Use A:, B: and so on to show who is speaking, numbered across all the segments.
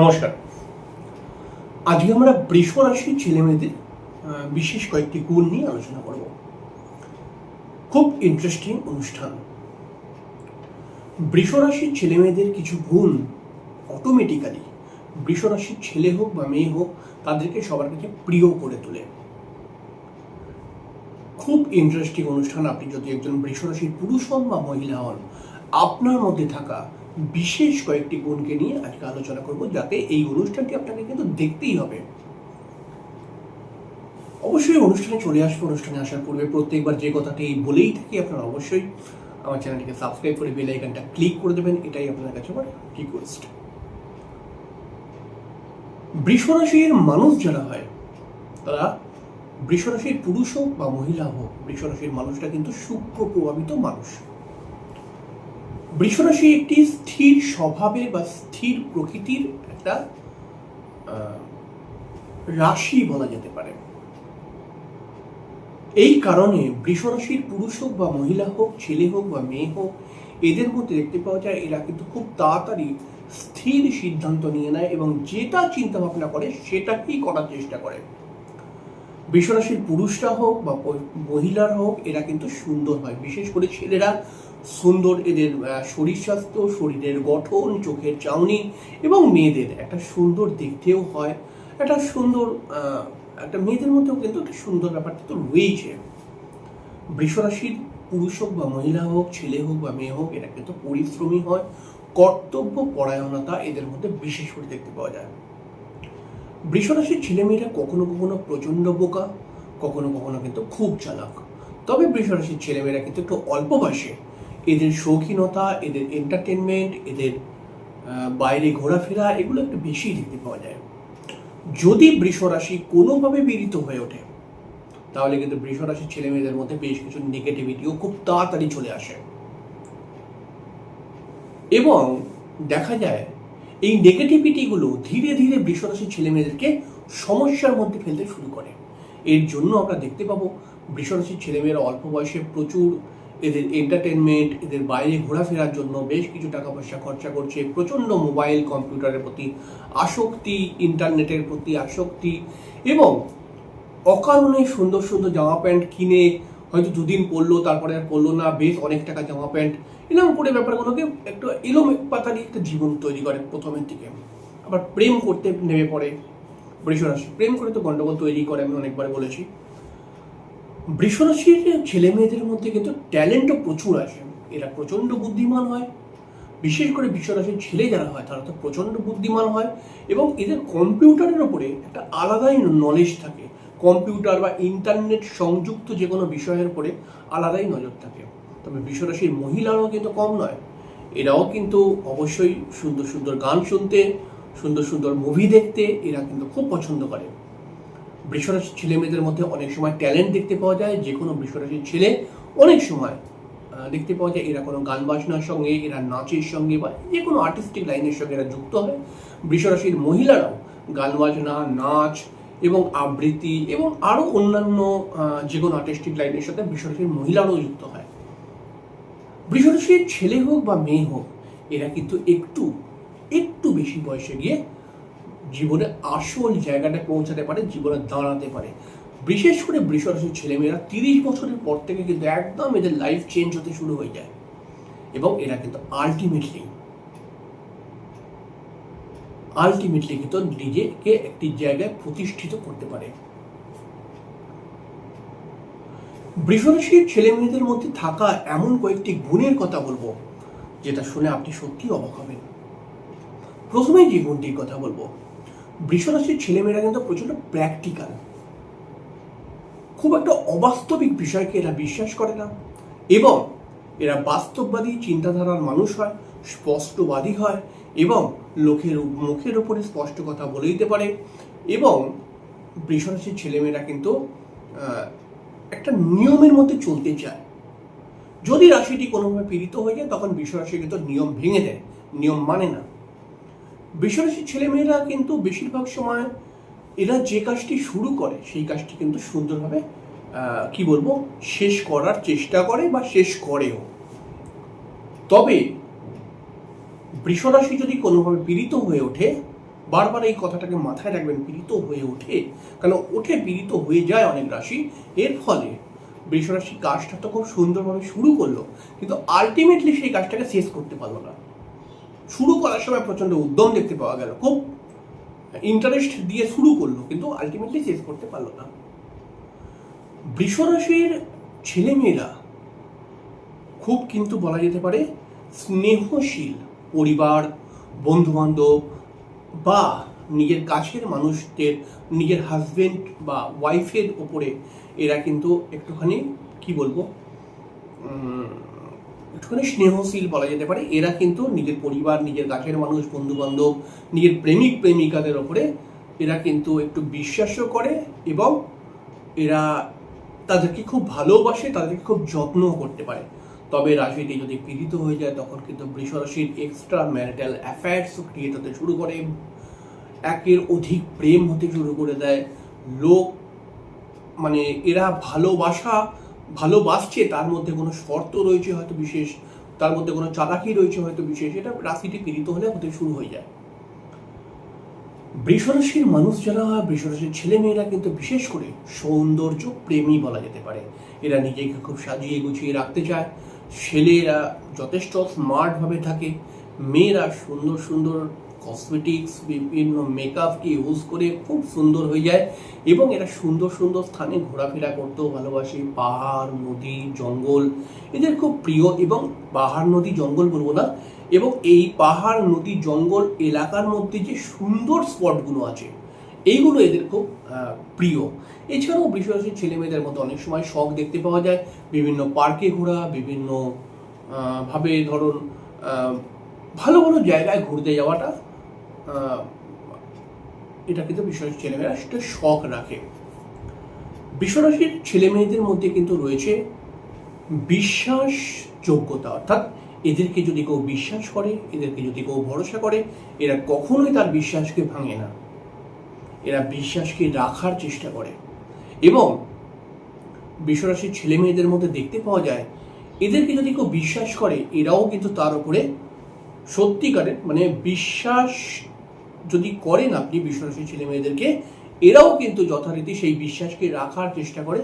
A: নমস্কার। আজকে আমরা বৃষ রাশির ছেলে মেয়েদের বিশেষ কয়েকটি গুণ নিয়ে আলোচনা করব। খুব ইন্টারেস্টিং অনুষ্ঠান। বৃষ রাশির ছেলে মেয়েদের কিছু গুণ অটোমেটিক্যালি বৃষ রাশির ছেলে হোক বা মেয়ে হোক, তাদেরকে সবার কাছে প্রিয় করে তোলে। খুব ইন্টারেস্টিং অনুষ্ঠান। আপনি যদি একজন বৃষ রাশির পুরুষ হন বা মহিলা হন, আপনার মধ্যে থাকা বিশেষ কয়েকটি গুণকে নিয়ে আজকে আলোচনা করব, যাতে এই অনুষ্ঠানটি আপনাকে কিন্তু দেখতেই হবে। অবশ্যই অনুষ্ঠানে চলে আসব, অনুষ্ঠানে আসার পূর্বে প্রত্যেকবার যে কথাটি বলেই থাকি আপনারা অবশ্যই আমার চ্যানেলটিকে সাবস্ক্রাইব করে বেল আইকনটা ক্লিক করে দেবেন, এটাই আপনার কাছে আমার রিকোয়েস্ট বৃষরাশির মানুষ যারা হয়, তারা বৃষরাশির পুরুষ হোক বা মহিলা হোক, বৃষরাশির মানুষটা কিন্তু শুক্র প্রভাবিত মানুষ। বৃষরাশি একটি স্থির স্বভাবের বা স্থির প্রকৃতির একটা রাশি বলা যেতে পারে। এই কারণে বৃষরাশির পুরুষ হোক বা মহিলা হোক, ছেলে হোক বা মেয়ে হোক, এদের মধ্যে দেখতে পাওয়া যায় এরা কিন্তু খুব তাড়াতাড়ি স্থির সিদ্ধান্ত নিয়ে নেয় এবং যেটা চিন্তা ভাবনা করে সেটাকেই করার চেষ্টা করে। বৃষরাশির পুরুষরা হোক বা মহিলারা হোক, এরা কিন্তু সুন্দর হয়। বিশেষ করে ছেলেরা সুন্দর এদের শরীর স্বাস্থ্য, শরীরের গঠন, চোখের চাউনি এবং মেয়েদের। একটা সুন্দর দেখতেও হয়, একটা সুন্দর একটা মেয়েদের মধ্যেও কিন্তু একটা সুন্দর ব্যাপারটা তো রয়েছে বৃষরাশির পুরুষ হোক বা মহিলা হোক, ছেলে হোক বা মেয়ে হোক, এরা কিন্তু পরিশ্রমী হয়, কর্তব্য পরায়ণতা এদের মধ্যে বিশেষ করে দেখতে পাওয়া যায়। বৃষরাশির ছেলেমেয়েরা কখনো কখনো প্রচণ্ড বোকা, কখনো কখনো কিন্তু খুব চালাক। তবে বৃষরাশির ছেলেমেয়েরা কিন্তু একটু অল্প বয়সে এদের শৌখিনতা, এদের এন্টারটেনমেন্ট এদের বাইরে ঘোরাফেরা, এগুলো একটু বেশি দেখতে পাওয়া যায়। যদি বৃষরাশি কোনোভাবে পীড়িত হয়ে ওঠে, তাহলে কিন্তু বৃষরাশির ছেলে মেয়েদের মধ্যে বেশ কিছু নেগেটিভিটিও খুব তাড়াতাড়ি চলে আসে। এবং দেখা যায়, এই নেগেটিভিটিগুলো ধীরে ধীরে বৃষরাশির ছেলে মেয়েদেরকে সমস্যার মধ্যে ফেলতে শুরু করে। এর জন্য আমরা দেখতে পাবো বৃষরাশির ছেলেমেয়েরা অল্প বয়সে প্রচুর এদের এন্টারটেনমেন্ট এদের বাইরে ঘোরাফেরার জন্য বেশ কিছু টাকা পয়সা খরচা করছে। প্রচণ্ড মোবাইল কম্পিউটারের প্রতি আসক্তি ইন্টারনেটের প্রতি আসক্তি এবং অকারণে সুন্দর সুন্দর জামা প্যান্ট কিনে হয়তো দুদিন পরলো, তারপরে আর পরলো না, বেশ অনেক টাকা জামা প্যান্ট এরকম করে ব্যাপারগুলোকে একটু এলো পাতারি একটা জীবন তৈরি করে প্রথমের দিকে। আবার প্রেম করতে নেমে পড়ে বৃষরাশি প্রেম করে তো গন্ডগোল তৈরি করে, আমি অনেকবার বলেছি। বৃষরাশির ছেলে মেয়েদের মধ্যে কিন্তু ট্যালেন্টও প্রচুর আছে। এরা প্রচণ্ড বুদ্ধিমান হয়। বিশেষ করে বিশ্বরাশির ছেলে যারা হয়, তারা তো প্রচণ্ড বুদ্ধিমান হয় এবং এদের কম্পিউটারের ওপরে একটা আলাদাই নলেজ থাকে। কম্পিউটার বা ইন্টারনেট সংযুক্ত যে কোনো বিষয়ের উপরে আলাদাই নজর থাকে। তবে বিশ্বরাশির মহিলারাও কিন্তু কম নয়। এরাও কিন্তু অবশ্যই সুন্দর সুন্দর গান শুনতে, সুন্দর সুন্দর মুভি দেখতে এরা কিন্তু খুব পছন্দ করে। বৃষরাশির ছেলে মেয়েদের মধ্যে অনেক সময় ট্যালেন্ট দেখতে পাওয়া যায়, যে কোনো বৃষরাশির ছেলে অনেক সময় দেখতে পাওয়া যায় এরা কোনো গান বাজনার সঙ্গে, এরা নাচের সঙ্গে বা যে কোনো আর্টিস্টিক লাইনের সঙ্গে এরা যুক্ত হয়। বৃষরাশির মহিলারাও গান বাজনা, নাচ এবং আবৃত্তি এবং আরও অন্যান্য যে কোনো আর্টিস্টিক লাইনের সাথে বৃষরাশির মহিলারাও যুক্ত হয়। বৃষরাশির ছেলে হোক বা মেয়ে হোক, এরা কিন্তু একটু একটু বেশি বয়সে গিয়ে জীবনে আসল জায়গাটা পৌঁছাতে পারে, জীবনে দাঁড়াতে পারে। বিশেষ করে বৃষরাশির ছেলেমেয়েরা তিরিশ বছরের পর থেকে কিন্তু একদম এদের লাইফ চেঞ্জ হতে শুরু হয়ে যায়। এবং এরা কিন্তু আলটিমেটলি আলটিমেটলি কিন্তু নিজেকে একটি জায়গায় প্রতিষ্ঠিত করতে পারে। বৃষরাশির ছেলে মেয়েদের মধ্যে থাকা এমন কয়েকটি গুণের কথা বলব, যেটা শুনে আপনি সত্যি অবাক হবেন। প্রথমেই যে গুণটির কথা বলব বৃষরাশির ছেলেমেয়েরা কিন্তু প্রচণ্ড প্র্যাকটিক্যাল খুব একটা অবাস্তবিক বিষয়কে এরা বিশ্বাস করে না এবং এরা বাস্তববাদী, চিন্তাধারার মানুষ হয়, স্পষ্টবাদী হয় এবং লোকের মুখের ওপরে স্পষ্ট কথা বলে দিতে পারে এবং বৃষরাশির ছেলেমেয়েরা কিন্তু একটা নিয়মের মধ্যে চলতে চায়। যদি রাশিটি কোনোভাবে পীড়িত হয়ে যায়, তখন বৃষরাশি কিন্তু নিয়ম ভেঙে দেয়। নিয়ম মানে না। বৃষরাশির ছেলেমেয়েরা কিন্তু বেশিরভাগ সময় এরা যে কাজটি শুরু করে, সেই কাজটি কিন্তু সুন্দরভাবে কি বলব, শেষ করার চেষ্টা করে বা শেষ করেও। তবে বৃষরাশি যদি কোনোভাবে পীড়িত হয়ে ওঠে, বারবার এই কথাটাকে মাথায় রাখবেন, পীড়িত হয়ে ওঠে কারণ ওঠে পীড়িত হয়ে যায় অনেক রাশি, এর ফলে বৃষরাশি কাজটা তো খুব সুন্দরভাবে শুরু করল, কিন্তু আলটিমেটলি সেই কাজটাকে শেষ করতে পারল না। শুরু করার সময় প্রচণ্ড উদ্যম দেখতে পাওয়া গেল। খুব ইন্টারেস্ট দিয়ে শুরু করল, কিন্তু আলটিমেটলি শেষ করতে পারল না। বৃষরাশির ছেলেমেয়েরা খুব কিন্তু বলা যেতে পারে স্নেহশীল পরিবার, বন্ধুবান্ধব বা নিজের কাছের মানুষদের, নিজের হাজবেন্ড বা ওয়াইফের ওপরে এরা কিন্তু একটুখানি, কি বলব একটুখানি স্নেহশীল বলা যেতে পারে। এরা কিন্তু নিজের পরিবার, নিজের কাছের মানুষ বন্ধু বান্ধব নিজের প্রেমিক, প্রেমিকাদের ওপরে এরা কিন্তু একটু বিশ্বাসও করে এবং এরা তাদেরকে খুব ভালোবাসে, তাদেরকে খুব যত্নও করতে পারে। তবে রাশিটি যদি পীড়িত হয়ে যায়, তখন কিন্তু বৃষরাশির এক্সট্রা ম্যারিটাল অ্যাফেয়ার্স ক্রিয়েট হতে শুরু করে। একের অধিক প্রেম হতে শুরু করে দেয়। লোক মানে এরা ভালোবাসা ভালোবাসছে, তার মধ্যে কোনো শর্ত রয়েছে হয়তো বিশেষ, তার মধ্যে কোনো চালাকি রয়েছে হয়তো বিশেষ, এটা রাশিটি পীড়িত হলে হতে শুরু হয়ে যায়। বৃষরাশির মানুষ যারা, বৃষরাশির ছেলে মেয়েরা কিন্তু বিশেষ করে সৌন্দর্য প্রেমী বলা যেতে পারে। এরা নিজেকে খুব সাজিয়ে গুছিয়ে রাখতে চায়। ছেলেরা যথেষ্ট স্মার্টভাবে থাকে। মেয়েরা সুন্দর সুন্দর কসমেটিক্স বিভিন্ন মেকআপকে ইউজ করে খুব সুন্দর হয়ে যায় এবং এরা সুন্দর সুন্দর স্থানে ঘোরাফেরা করতেও ভালোবাসে। পাহাড়, নদী, জঙ্গল, এদের খুব প্রিয় এবং পাহাড়, নদী, জঙ্গল বলব না, এবং এই পাহাড়, নদী, জঙ্গল এলাকার মধ্যে যে সুন্দর স্পটগুলো আছে, এইগুলো এদের খুব প্রিয়। এছাড়াও বৃষরাশির ছেলে মেয়েদের মধ্যে অনেক সময় শখ দেখতে পাওয়া যায়। বিভিন্ন পার্কে ঘোরা, বিভিন্ন ভাবে ধরুন ভালো ভালো জায়গায় ঘুরতে যাওয়াটা এটা কিন্তু বিশ্বরাশির ছেলেমেয়েরা সেটা শখ রাখে। বিশ্বরাশির ছেলে মেয়েদের মধ্যে কিন্তু রয়েছে বিশ্বাস যোগ্যতা অর্থাৎ এদেরকে যদি কেউ বিশ্বাস করে, এদেরকে যদি কেউ ভরসা করে, এরা কখনোই তার বিশ্বাসকে ভাঙে না। এরা বিশ্বাসকে রাখার চেষ্টা করে। এবং বিশ্বরাশির ছেলে মেয়েদের মধ্যে দেখতে পাওয়া যায়, এদেরকে যদি কেউ বিশ্বাস করে, এরাও কিন্তু তার উপরে সত্যিকারের মানে বিশ্বাস যদি করেন আপনি বিশ্বরাশির ছেলে মেয়েদেরকে এরাও কিন্তু যথারীতি সেই বিশ্বাসকে রাখার চেষ্টা করে।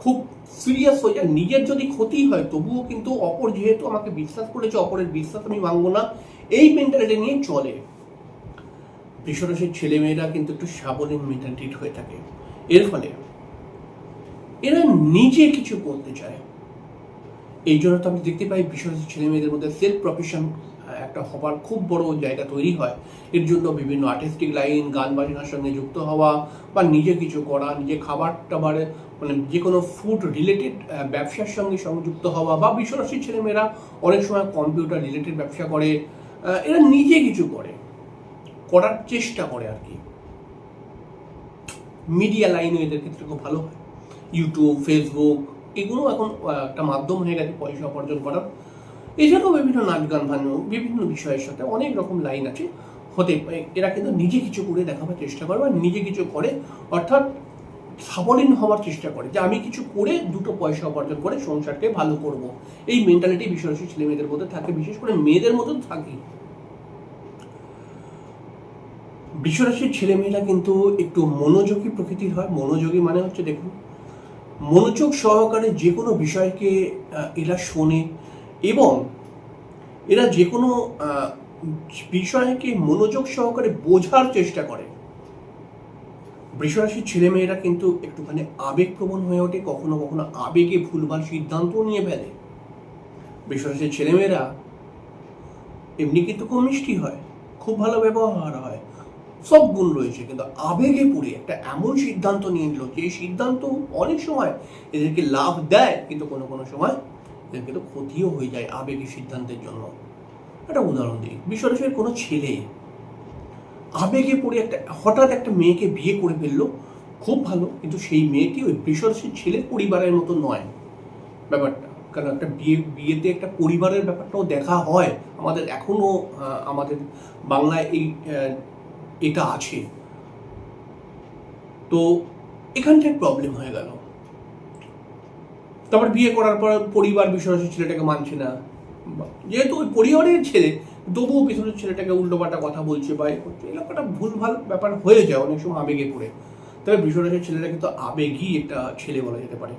A: খুব সিরিয়াস হয়ে যায়। নিজের যদি ক্ষতি হয়, তবুও কিন্তু অপর যেহেতু আমাকে বিশ্বাস করেছে, অপরের বিশ্বাস আমি ভাঙবো না। এই মেন্টালিটি নিয়ে চলে। বৃষরাশির ছেলেমেয়েরা কিন্তু একটু সাবলীন মেন্টালিটির হয়ে থাকে। এর ফলে এরা নিজে কিছু করতে চায়। এই জন্য তো আমি দেখতে পাই বিশ্বরাশির ছেলে মেয়েদের মধ্যে সেলফ প্রফেশন একটা হবার খুব বড় জায়গা তৈরি হয়। এর জন্য বিভিন্ন আর্টিস্টিক লাইন গান বাজনার সঙ্গে যুক্ত হওয়া বা নিজে কিছু করা, নিজে খাবার টাবার মানে যে কোনো ফুড রিলেটেড ব্যবসার সঙ্গে সংযুক্ত হওয়া বা বিশ্বরাশির ছেলেমেয়েরা অনেক সময় কম্পিউটার রিলেটেড ব্যবসা করে এরা নিজে কিছু করে, করার চেষ্টা করে আর কি। মিডিয়া লাইনও এদের ক্ষেত্রে খুব ভালো হয়। ইউটিউব ফেসবুক এগুলো এখন একটা মাধ্যম হয়ে গেছে পয়সা উপার্জন করার। এছাড়াও বিভিন্ন নাচ গান ভানো বিভিন্ন বিষয়ের সাথে অনেক রকম লাইন আছে। হতে এরা কিন্তু নিজে কিছু করে দেখাবার চেষ্টা করে বা নিজে কিছু করে, অর্থাৎ সাবলীন হওয়ার চেষ্টা করে যে আমি কিছু করে দুটো পয়সা উপার্জন করে সংসারকে ভালো করব। এই মেন্টালিটি বিশ্বরাশি ছেলে মেয়েদের মধ্যে থাকে, বিশেষ করে মেয়েদের মধ্যে থাকে। বিশ্বরাশির ছেলে মেয়েরা কিন্তু একটু মনোযোগী প্রকৃতির হয়। মনোযোগী মানে হচ্ছে দেখুন, মনোযোগ সহকারে যে কোনো বিষয়কে এরা শোনে এবং এরা যে কোনো বিষয়কে মনোযোগ সহকারে বোঝার চেষ্টা করে। বৃষরাশির ছেলেমেয়েরা কিন্তু একটুখানি আবেগপ্রবণ হয়ে ওঠে, কখনো কখনো আবেগে ভুলভাল সিদ্ধান্ত নিয়ে ফেলে। বৃষরাশির ছেলেমেয়েরা এমনি কিন্তু খুব মিষ্টি হয়, খুব ভালো ব্যবহার হয়, সব গুণ রয়েছে, কিন্তু আবেগে পড়ে একটা এমন সিদ্ধান্ত নিয়ে নিল যে সিদ্ধান্ত অনেক সময় এদেরকে লাভ দেয়, কিন্তু কোনো কোনো সময় এদের কিন্তু ক্ষতিও হয়ে যায় আবেগী সিদ্ধান্তের জন্য। একটা উদাহরণ দিই। বিশ্বরাশির কোনো ছেলে আবেগে পড়ে একটা হঠাৎ একটা মেয়েকে বিয়ে করে ফেলল খুব ভালো কিন্তু সেই মেয়েটি ওই বৃষরাশির ছেলের পরিবারের মতো নয়। ব্যাপারটা কারণ একটা বিয়ে বিয়েতে একটা পরিবারের ব্যাপারটাও দেখা হয়। আমাদের এখনও আহ, আমাদের বাংলায় এই এটা আছে। তো এখানটায় প্রবলেম হয়ে গেল। তারপর বিয়ে করার পর পরিবার বিশ্বরাশির ছেলেটাকে মানছে না। যেহেতু ওই পরিবারের ছেলে, তবুও পিছনের ছেলেটাকে উল্টোপাল্টা কথা বলছে বা এ করছে, এরকম একটা ভুলভাল ব্যাপার হয়ে যায় অনেক সময় আবেগে পড়ে। তবে বৃষরাশির ছেলেটা কিন্তু আবেগই একটা ছেলে বলা যেতে পারে।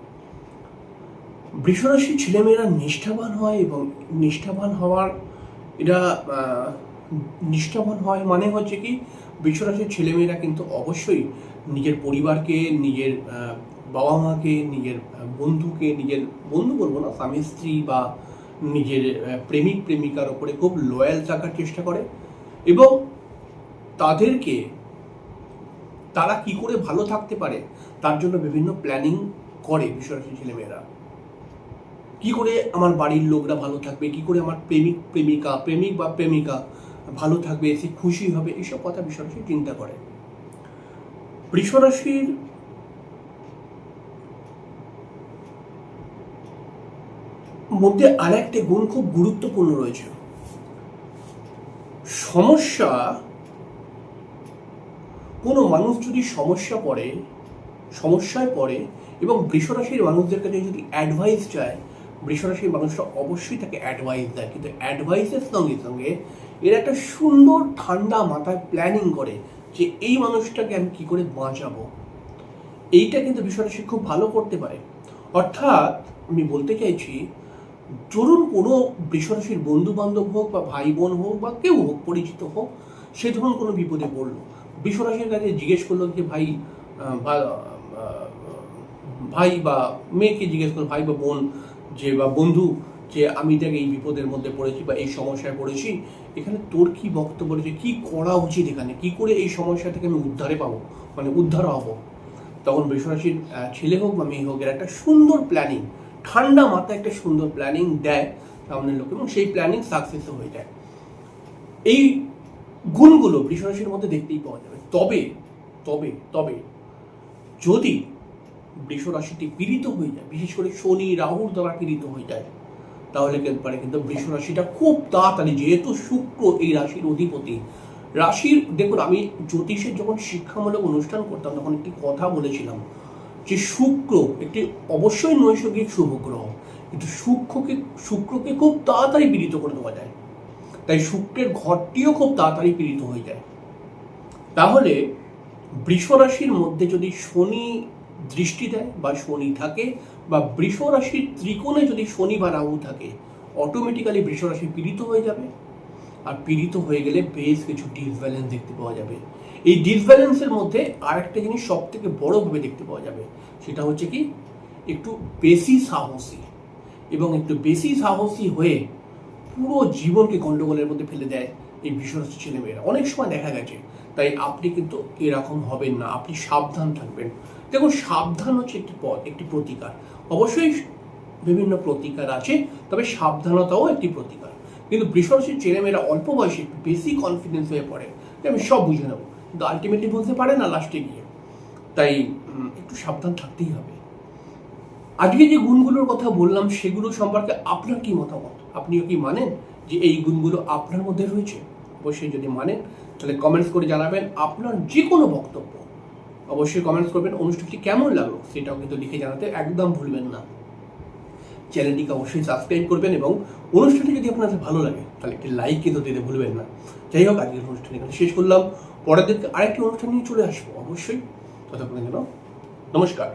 A: বৃষরাশির ছেলেমেয়েরা নিষ্ঠাবান হয় এবং নিষ্ঠাবান হওয়ার এটা নিষ্ঠাবান হয় মানে হচ্ছে কি, বৃষরাশির ছেলেমেয়েরা কিন্তু অবশ্যই নিজের পরিবারকে, নিজের বাবা মাকে নিজের বন্ধুকে, নিজের, বন্ধু বলব না, স্বামী, স্ত্রী বা নিজের প্রেমিক, প্রেমিকার ওপরে খুব লয়াল থাকার চেষ্টা করে এবং তাদেরকে তারা কি করে ভালো থাকতে পারে, তার জন্য বিভিন্ন প্ল্যানিং করে বৃষরাশির ছেলেমেয়েরা। কি করে আমার বাড়ির লোকরা ভালো থাকবে, কি করে আমার প্রেমিক, প্রেমিকা, প্রেমিক বা প্রেমিকা ভালো থাকবে, সে খুশি হবে এইসব কথা বৃষরাশি চিন্তা করে। বৃষরাশির মধ্যে আরেকটি গুণ খুব গুরুত্বপূর্ণ রয়েছে। সমস্যা, কোনো মানুষ যদি সমস্যা পড়ে, সমস্যায় পড়ে এবং বৃষরাশির মানুষদের কাছে যদি অ্যাডভাইস চায়, বৃষরাশির মানুষরা অবশ্যই তাকে অ্যাডভাইস দেয়। কিন্তু অ্যাডভাইসের সঙ্গে সঙ্গে এর একটা সুন্দর ঠান্ডা মাথায় প্ল্যানিং করে যে এই মানুষটাকে আমি কি করে বাঁচাবো। এইটা কিন্তু বৃষরাশি খুব ভালো করতে পারে। অর্থাৎ আমি বলতে চাইছি ধরুন কোনো বৃষরাশির বন্ধু বান্ধব হোক বা ভাই বোন হোক বা কেউ হোক, পরিচিত হোক, সে ধরুন কোনো বিপদে পড়ল। বৃষরাশির কাছে জিজ্ঞেস করল যে, ভাই ভাই বা মেয়েকে জিজ্ঞেস করল, ভাই বা বোন যে, বা বন্ধু যে, আমি দেখ এই বিপদের মধ্যে পড়েছি বা এই সমস্যায় পড়েছি, এখানে তোর কি বক্তব্য রয়েছে? কি করা উচিত এখানে? কি করে এই সমস্যা থেকে আমি উদ্ধারে পাবো? মানে উদ্ধার হব? তখন বৃষরাশির ছেলে হোক বা মেয়ে হোক, এর একটা সুন্দর প্ল্যানিং ঠান্ডা মাথায় একটা সুন্দর প্ল্যানিং দেয় সামনের লোক এবং সেই প্ল্যানিং সাকসেসও হয়ে যায়। এই গুণগুলো বৃষরাশির মধ্যে দেখতেই পাওয়া যাবে। তবে তবে তবে যদি বৃষ রাশিটি পীড়িত হয়ে যায়, বিশেষ করে শনি, রাহুর দ্বারা পীড়িত হয়ে যায়, তাহলে পারে কিন্তু বৃষ রাশিটা খুব তাড়াতাড়ি, যেহেতু শুক্র এই রাশির অধিপতি, রাশির, দেখুন আমি জ্যোতিষের যখন শিক্ষামূলক অনুষ্ঠান করতাম, তখন একটি কথা বলেছিলাম যে শুক্র, একটি অবশ্যই নৈসর্গিক শুভ গ্রহ কিন্তু শুক্রকে শুক্রকে খুব তাড়াতাড়ি পীড়িত করে দেওয়া যায়। তাই শুক্রের ঘরটিও খুব তাড়াতাড়ি পীড়িত হয়ে যায়। তাহলে বৃষ রাশির মধ্যে যদি শনি দৃষ্টি দেয় বা শনি থাকে বা বৃষ রাশির ত্রিকোণে যদি শনি বা রাহু থাকে অটোমেটিক্যালি বৃষ রাশি পীড়িত হয়ে যাবে। আর পীড়িত হয়ে গেলে বেশ কিছু ডিসব্যালেন্স দেখতে পাওয়া যাবে। এই ডিসব্যালেন্সের মধ্যে আরেকটা জিনিস সব থেকে বড়ভাবে দেখতে পাওয়া যাবে। সেটা হচ্ছে কি, একটু বেশি সাহসী এবং একটু বেশি সাহসী হয়ে পুরো জীবনকে গন্ডগোলের মধ্যে ফেলে দেয় এই বিশ্বরাশি ছেলেমেয়েরা। অনেক সময় দেখা গেছে, তাই আপনি কিন্তু এরকম হবেন না, আপনি সাবধান থাকবেন। দেখুন, সাবধান হচ্ছে একটি পথ, একটি প্রতিকার। অবশ্যই বিভিন্ন প্রতিকার আছে, তবে সাবধানতাও একটি প্রতিকার। কিন্তু বৃষরাশির ছেলেমেয়েরা অল্প বয়সে একটু বেশি কনফিডেন্স হয়ে পড়ে আমি সব বুঝে নেব। কিন্তু আলটিমেটলি বলতে পারে না লাস্টে গিয়ে। তাই একটু সাবধান থাকতেই হবে। আজকে যে গুণগুলোর কথা বললাম, সেগুলো সম্পর্কে আপনার কি মতামত? আপনিও কি মানেন যে এই গুণগুলো আপনার মধ্যে রয়েছে? অবশ্যই যদি মানেন, তাহলে কমেন্টস করে জানাবেন আপনার যে কোনো বক্তব্য। অবশ্যই কমেন্টস করবেন, অনুষ্ঠানটি কেমন লাগল সেটাও কিন্তু লিখে জানাতে একদম ভুলবেন না। চ্যানেলটিকে অবশ্যই সাবস্ক্রাইব করবেন এবং অনুষ্ঠানটি যদি আপনাদের ভালো লাগে, তাহলে একটি লাইক কিন্তু দিতে ভুলবেন না। যাই হোক, আজকের অনুষ্ঠান এখানে শেষ করলাম। পরের দিনকে আরেকটি অনুষ্ঠান নিয়ে চলে আসব অবশ্যই। ততক্ষণের জন্য নমস্কার।